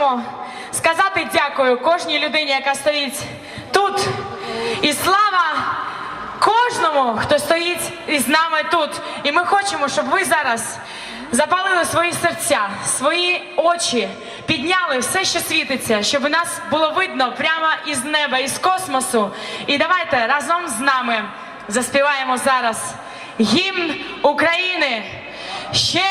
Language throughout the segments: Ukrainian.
хочемо сказати дякую кожній людині, яка стоїть тут. І слава кожному, хто стоїть із нами тут. І ми хочемо, щоб ви зараз запалили свої серця, свої очі, підняли все, що світиться, щоб нас було видно прямо із неба, із космосу. І давайте разом з нами заспіваємо зараз гімн України. Ще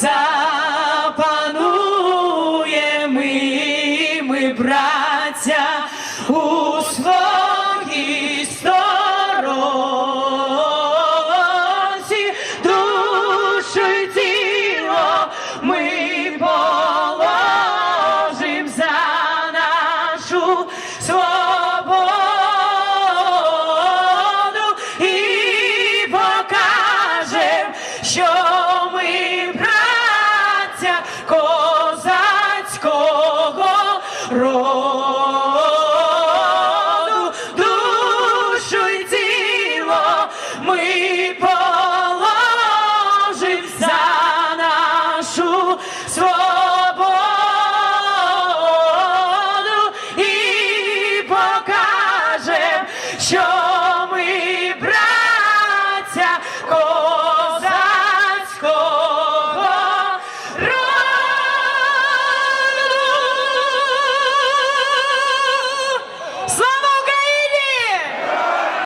запануємо ми, ми, браття, у своїй ми положимся нашу свободу і покажем, що.